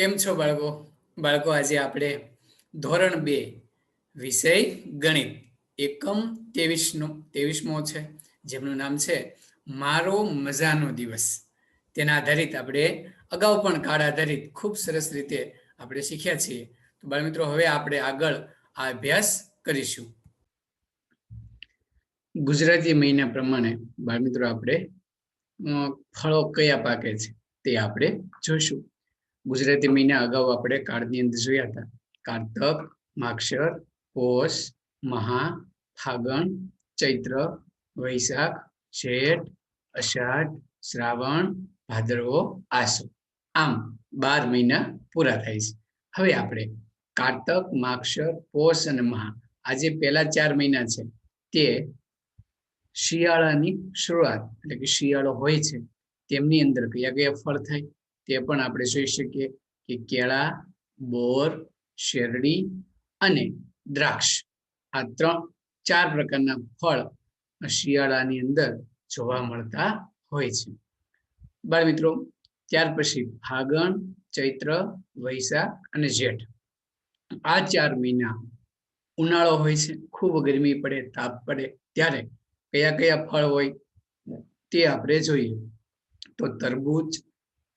કેમ છો બાળકો? બાળકો, આજે આપણે ધોરણ બે, વિષય ગણિત. એકમ ત્રેવીસનો, ત્રેવીસમો છે, જેમનું નામ છે મારો મજાનો દિવસ. તેના આધારિત આપણે અગાઉ પણ કાર્ડ આધારિત ખૂબ સરસ રીતે આપણે શીખ્યા છીએ. તો બાળમિત્રો હવે આપણે આગળ આ અભ્યાસ કરીશું. ગુજરાતી મહિના પ્રમાણે બાળમિત્રો આપણે ફળો કયા પાકે છે તે આપણે જોઈશું. ગુજરાતી મહિના અગાઉ આપણે કાળની અંદર જોયા હતા. કારતક, માક્ષર, પોષ, મહા, ફાગણ, ચૈત્ર, વૈશાખ જેઠ અષાઢ, શ્રાવણ, ભાદરવો, આસો. આમ બાર મહિના પૂરા થાય છે. હવે આપણે કારતક, માક્ષર, પોષ અને મહા. આ જે પહેલા ચાર મહિના છે. તે શિયાળાની શરૂઆત, એટલે કે શિયાળો હોય છે, તેમની અંદર કયા કયા ફળ થાય? તે પણ આપણે જોઈ શકીએ કે કેળા, બોર, શેરડી અને દ્રાક્ષ. આ ત્રણ ચાર પ્રકારના ફળ શિયાળાની અંદર જોવા મળતા હોય છે. બાળ મિત્રો ત્યાર પછી ફાગણ, ચૈત્ર, વૈશાખ અને જેઠ. આ ચાર મહિના ઉનાળો હોય છે, ખૂબ ગરમી પડે, તાપ પડે, ત્યારે કયા કયા ફળ હોય તે આપણે જોઈએ. તો તરબૂચ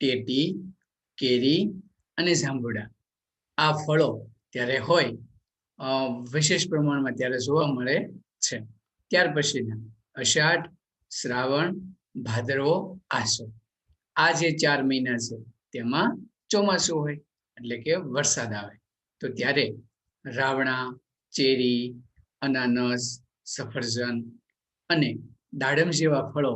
ટેટી કેરી અને જાંબુડા. આ ફળો ત્યારે હોય વિશેષ પ્રમાણમાં ત્યારે જોવા મળે છે. ત્યાર પછીના, અષાઢ, શ્રાવણ, ભાદરવો, આસો. આ જે ચાર મહિના છે, તેમાં ચોમાસું હોય, એટલે કે વરસાદ આવે. તો ત્યારે રાવણા, ચેરી, અનાનસ, સફરજન અને દાડમ જેવા ફળો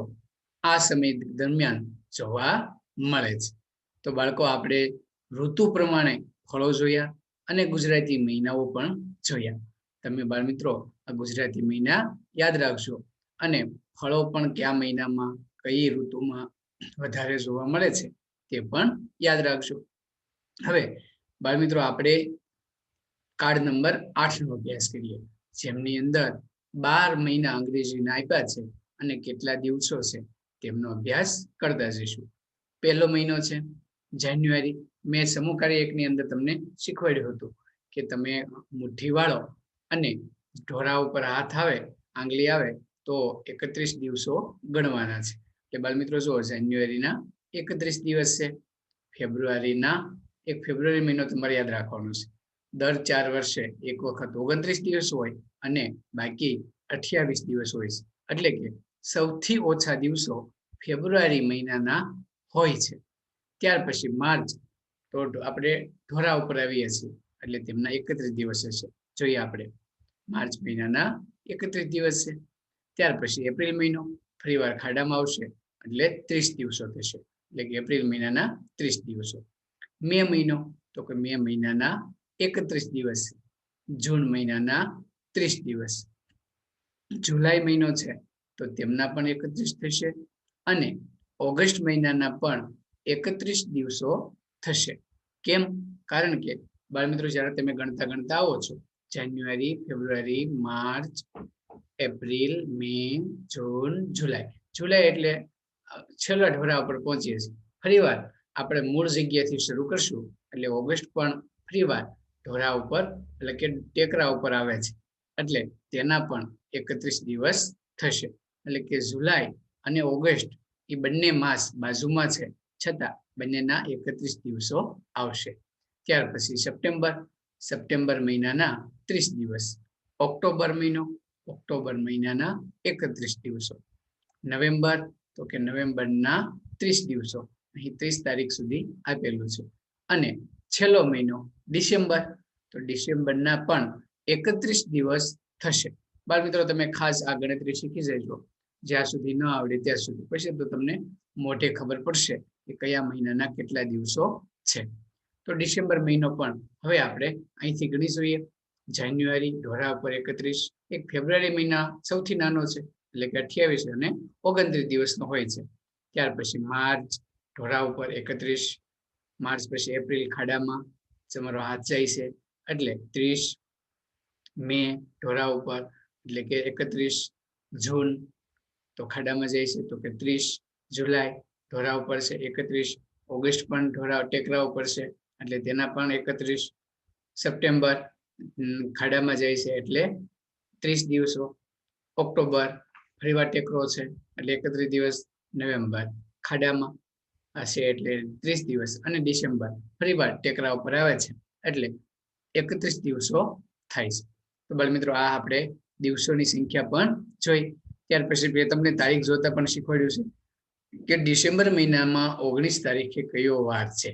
આ સમય દરમિયાન જોવા મળે છે. તો બાળકો, આપણે ઋતુ પ્રમાણે ફળો જોયા અને ગુજરાતી મહિનાઓ પણ જોયા. તમે બાળ મિત્રો આ ગુજરાતી મહિના યાદ રાખજો. અને ફળો પણ કયા મહિનામાં, કઈ ઋતુમાં વધારે જોવા મળે છે તે પણ યાદ રાખજો. હવે બાળ મિત્રો આપણે કાર્ડ નંબર આઠ નો અભ્યાસ કરીએ. જેમની અંદર બાર મહિના અંગ્રેજીના આપ્યા છે અને કેટલા દિવસો છે, તેમનો અભ્યાસ કરતા જઈશું. પહેલો મહિનો છે, જાન્યુઆરી. મેં સમૂહ કાર્ય એકની અંદર તમને શીખવાડ્યું હતું કે તમે મુઠ્ઠી વાળો અને ઢોરા ઉપર હાથ આવે, આંગળી આવે, તો એકત્રીસ દિવસો ગણવાના છે. એટલે બાળ મિત્રો જુઓ, જાન્યુઆરીના એકત્રીસ દિવસ છે, ફેબ્રુઆરીના એક ફેબ્રુઆરી મહિનો તમારે યાદ રાખવાનો છે. દર ચાર વર્ષે એક વખત ઓગણત્રીસ દિવસ હોય અને બાકી અઠ્યાવીસ દિવસ હોય છે. એટલે કે સૌથી ઓછા દિવસો ફેબ્રુઆરી મહિનાના હોય છે. ત્યાર પછી માર્ચ તો આપણે ઢોરા ઉપર આવીએ છીએ. એટલે તેમના એકત્રીસ દિવસ છે જોઈએ આપણે. માર્ચ મહિનાના એકત્રીસ દિવસ ત્યાર પછી એપ્રિલ મહિનો. ફરીવાર ખાડામાં આવશે. એટલે ત્રીસ દિવસો થશે. એટલે કે એપ્રિલ મહિનાના ત્રીસ દિવસો. મે મહિનો. તો કે મે મહિનાના એકત્રીસ દિવસ. જૂન મહિનાના ત્રીસ દિવસ. જુલાઈ મહિનો છે. તો તેમના પણ એકત્રીસ થશે. અને ઓગસ્ટ મહિનાના પણ એકત્રીસ દિવસો થશે. કેમ? કારણ કે બાળમિત્રો જ્યારે તમે ગણતા ગણતા આવો છો, જાન્યુઆરી, ફેબ્રુઆરી, માર્ચ, એપ્રિલ, મે, જૂન, જુલાઈ. જુલાઈ એટલે છેલ્લા ઢોરા ઉપર પહોંચીએ છીએ. ફરીવાર આપણે મૂળ જગ્યાથી શરૂ કરશું, એટલે ઓગસ્ટ પણ ફરીવાર ઢોરા ઉપર, એટલે કે ટેકરા ઉપર આવે છે. એટલે તેના પણ એકત્રીસ દિવસ થશે. એટલે કે જુલાઈ અને ઓગસ્ટ એ બંને માસ બાજુમાં છે. છતાં બંનેના એકત્રીસ દિવસો આવશે. ત્યાર પછી સપ્ટેમ્બર સપ્ટેમ્બર મહિનાના ત્રીસ દિવસ. ઓક્ટોબર મહિનો, ઓક્ટોબર મહિનાના એકત્રીસ દિવસો. નવેમ્બર, તો કે નવેમ્બરના ત્રીસ દિવસો. અહીં ત્રીસ તારીખ સુધી આપેલું છે. અને છેલ્લો મહિનો, ડિસેમ્બર, તો ડિસેમ્બરના પણ એકત્રીસ દિવસ થશે. બાળ મિત્રો તમે ખાસ આ ગણતરી શીખી જજો. જ્યાં સુધી ન આવડે ત્યાં સુધી. પછી તો તમને મોઢે ખબર પડશે કે કયા મહિનાના કેટલા દિવસો છે. તો ડિસેમ્બર મહિનો પણ હવે આપણે અહીંથી ગણી જોઈએ. જાન્યુઆરી ઢોરા ઉપર એકત્રીસ, એક ફેબ્રુઆરી મહિના સૌથી નાનો છે, એટલે કે અઠ્યાવીસ અને ઓગણત્રીસ દિવસનો હોય છે. ત્યાર પછી માર્ચ ઢોરા ઉપર એકત્રીસ, માર્ચ પછી એપ્રિલ ખાડામાં તમારો હાથ જાય છે. એટલે ત્રીસ મે ઢોરા ઉપર, એટલે કે એકત્રીસ જૂન તો ખાડામાં જાય છે તો કે ત્રીસ જુલાઈ ઢોરા ઉપર છે એકત્રીસ ઓગસ્ટ પણ ઢોરા ટેકરા ઉપર છે એટલે તેના પણ એકત્રીસ સપ્ટેમ્બર ખાડામાં જાય છે એટલે ત્રીસ દિવસો. ઓક્ટોબર ફરીવાર ટેકરો છે, એટલે એકત્રીસ દિવસ નવેમ્બર ખાડામાં હશે એટલે ત્રીસ દિવસ અને ડિસેમ્બર ફરીવાર ટેકરા ઉપર આવે છે, એટલે એકત્રીસ દિવસો થાય છે. તો બાળ મિત્રો, આ આપણે દિવસોની સંખ્યા પણ જોઈ. ત્યાર પછી મેં તમને તારીખ જોતા પણ શીખવાડ્યું છે કે ડિસેમ્બર મહિનામાં ઓગણીસ તારીખે કયો વાર છે?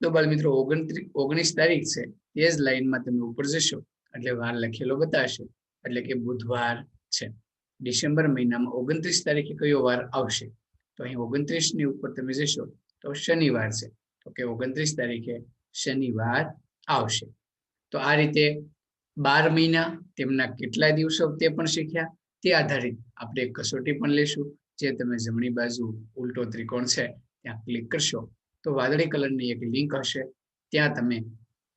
તો બાલ મિત્રો ઓગણત્રીસ ઓગણીસ તારીખ છે તે જ લાઈનમાં તમે ઉપર જશો. એટલે વાર લખેલો બતાવશે. એટલે કે બુધવાર છે. ડિસેમ્બર મહિનામાં ઓગણત્રીસ તારીખે કયો વાર આવશે? તો અહીં ઓગણત્રીસની ઉપર તમે જશો તો શનિવાર છે. તો કે ઓગણત્રીસ તારીખે શનિવાર આવશે. તો આ રીતે બાર મહિના તેમના કેટલા દિવસો તે પણ શીખ્યા? તે આધારિત આપણે એક કસોટી પણ લેશું જે તમે જમણી બાજુ ઉલટો ત્રિકોણ છે, ત્યાં ક્લિક કરશો, તો વાદળી કલરની એક લિંક હશે. ત્યાં તમે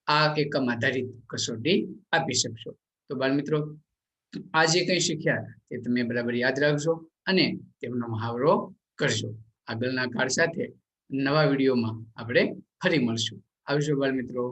આ એકમ આધારિત કસોટી આપી શકશો. તો બાળ મિત્રો, આ જે કંઈ શીખ્યા તે તમે બરાબર યાદ રાખજો અને તેમનો મહાવરો કરજો. આગળના કાળ સાથે નવા વિડીયોમાં આપણે ફરી મળશું. આવજો બાળ મિત્રો.